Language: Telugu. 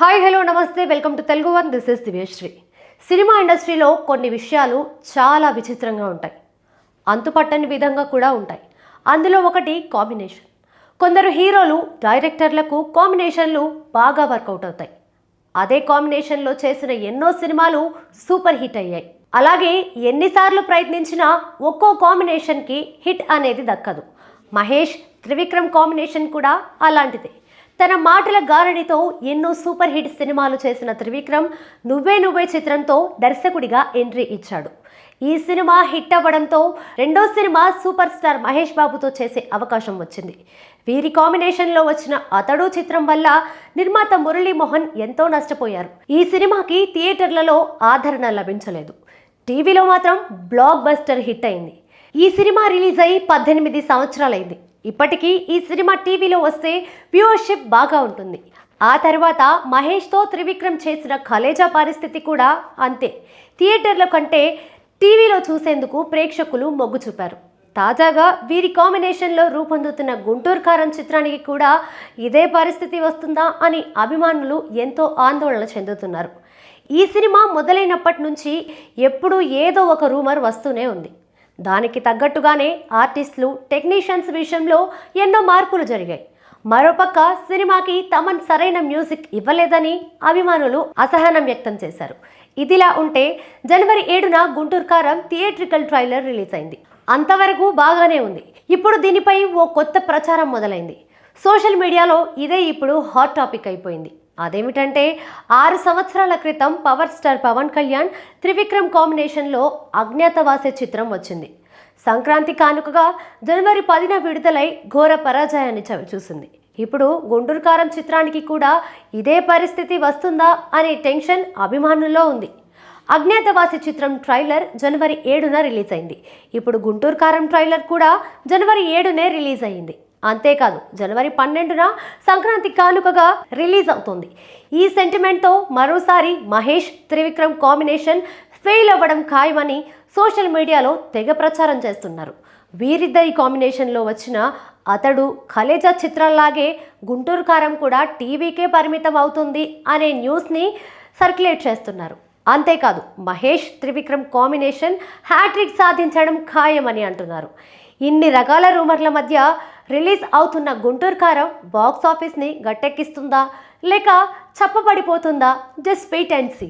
హాయ్ హలో నమస్తే welcome to Telugu one. This is Divyasri. Cinema ఇండస్ట్రీలో కొన్ని విషయాలు చాలా విచిత్రంగా ఉంటాయి. అంతుపట్టని విధంగా కూడా ఉంటాయి. అందులో ఒకటి కాంబినేషన్. కొందరు హీరోలు డైరెక్టర్లకు కాంబినేషన్లు బాగా వర్కౌట్ అవుతాయి. అదే కాంబినేషన్లో చేసిన ఎన్నో సినిమాలు సూపర్ హిట్ అయ్యాయి. అలాగే ఎన్నిసార్లు ప్రయత్నించినా ఒక్కో కాంబినేషన్కి హిట్ అనేది దక్కదు. మహేష్ త్రివిక్రమ్ కాంబినేషన్ కూడా అలాంటిదే. తన మాటల గారడితో ఎన్నో సూపర్ హిట్ సినిమాలు చేసిన త్రివిక్రమ్ నువ్వే నువ్వే చిత్రంతో దర్శకుడిగా ఎంట్రీ ఇచ్చాడు. ఈ సినిమా హిట్ అవ్వడంతో రెండో సినిమా సూపర్ స్టార్ మహేష్ బాబుతో చేసే అవకాశం వచ్చింది. వీరి కాంబినేషన్లో వచ్చిన అతడు చిత్రం వల్ల నిర్మాత మురళీమోహన్ ఎంతో నష్టపోయారు. ఈ సినిమాకి థియేటర్లలో ఆదరణ లభించలేదు. టీవీలో మాత్రం బ్లాక్ బస్టర్ హిట్ అయింది. ఈ సినిమా రిలీజ్ అయి పద్దెనిమిది సంవత్సరాలైంది. ఇప్పటికీ ఈ సినిమా టీవీలో వస్తే వ్యూవర్షిప్ బాగా ఉంటుంది. ఆ తర్వాత మహేష్తో త్రివిక్రమ్ చేసిన కలేజా పరిస్థితి కూడా అంతే. థియేటర్ల కంటే టీవీలో చూసేందుకు ప్రేక్షకులు మొగ్గు చూపారు. తాజాగా వీరి కాంబినేషన్లో రూపొందుతున్న గుంటూరు కారం చిత్రానికి కూడా ఇదే పరిస్థితి వస్తుందా అని అభిమానులు ఎంతో ఆందోళన చెందుతున్నారు. ఈ సినిమా మొదలైనప్పటి నుంచి ఎప్పుడూ ఏదో ఒక రూమర్ వస్తూనే ఉంది. దానికి తగ్గట్టుగానే ఆర్టిస్టులు టెక్నీషియన్స్ విషయంలో ఎన్నో మార్పులు జరిగాయి. మరోపక్క సినిమాకి తమన్ సరైన మ్యూజిక్ ఇవ్వలేదని అభిమానులు అసహనం వ్యక్తం చేశారు. ఇదిలా ఉంటే జనవరి ఏడున గుంటూరు కారం థియేట్రికల్ ట్రైలర్ రిలీజ్ అయింది. అంతవరకు బాగానే ఉంది. ఇప్పుడు దీనిపై ఓ కొత్త ప్రచారం మొదలైంది. సోషల్ మీడియాలో ఇదే ఇప్పుడు హాట్ టాపిక్ అయిపోయింది. అదేమిటంటే ఆరు సంవత్సరాల క్రితం పవర్ స్టార్ పవన్ కళ్యాణ్ త్రివిక్రమ్ కాంబినేషన్లో అజ్ఞాతవాసే చిత్రం వచ్చింది. సంక్రాంతి కానుకగా జనవరి పదిన విడుదలై ఘోర పరాజయాన్ని చవిచూసింది ఇప్పుడు గుంటూరు కారం చిత్రానికి కూడా ఇదే పరిస్థితి వస్తుందా అనే టెన్షన్ అభిమానుల్లో ఉంది. అజ్ఞాతవాసి చిత్రం ట్రైలర్ జనవరి ఏడున రిలీజ్ అయింది ఇప్పుడు గుంటూరు కారం ట్రైలర్ కూడా జనవరి ఏడునే రిలీజ్ అయింది అంతేకాదు జనవరి పన్నెండున సంక్రాంతి కానుకగా రిలీజ్ అవుతుంది. ఈ సెంటిమెంట్తో మరోసారి మహేష్ త్రివిక్రమ్ కాంబినేషన్ ఫెయిల్ అవ్వడం ఖాయమని సోషల్ మీడియాలో తెగ ప్రచారం చేస్తున్నారు. వీరిద్దరి కాంబినేషన్లో వచ్చిన అతడు కలేజా చిత్రంలాగే గుంటూరు కారం కూడా టీవీకే పరిమితం అవుతుంది అనే న్యూస్ని సర్క్యులేట్ చేస్తున్నారు. అంతేకాదు మహేష్ త్రివిక్రమ్ కాంబినేషన్ హ్యాట్రిక్ సాధించడం ఖాయమని అంటున్నారు. ఇన్ని రకాల రూమర్ల మధ్య రిలీజ్ అవుతున్న గుంటూరు కారం బాక్స్ ఆఫీస్ని గట్టెక్కిస్తుందా? లేక చప్పబడిపోతుందా? Just wait and see.